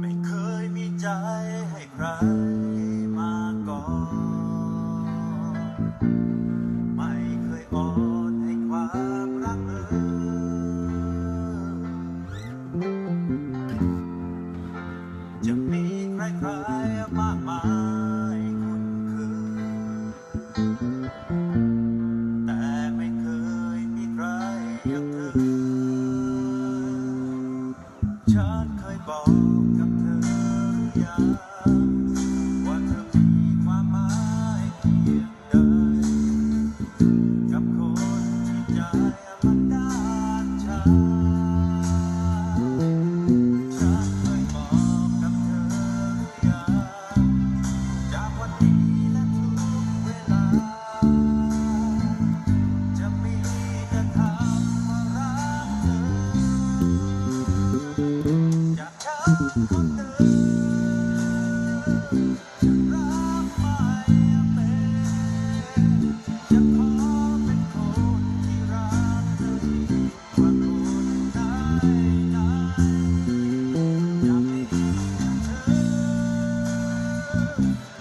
ไม่เคยมีใจให้ใครมาก่อน ไม่เคยอ่อนให้ความรักเลยจะมีใครๆมากมายคุ้นเคย บอกกับเธออยังว่าเธอมีความหมายเพียงใดกับคนที่ใจ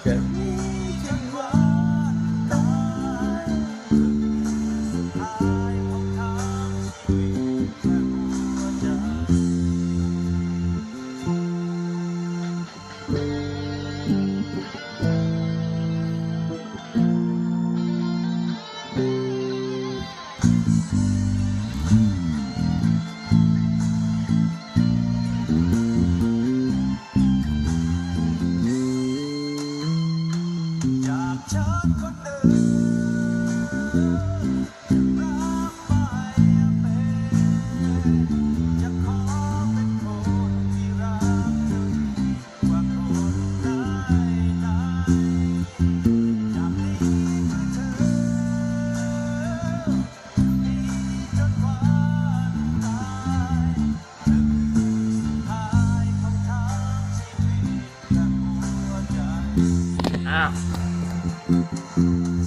人 อ้าว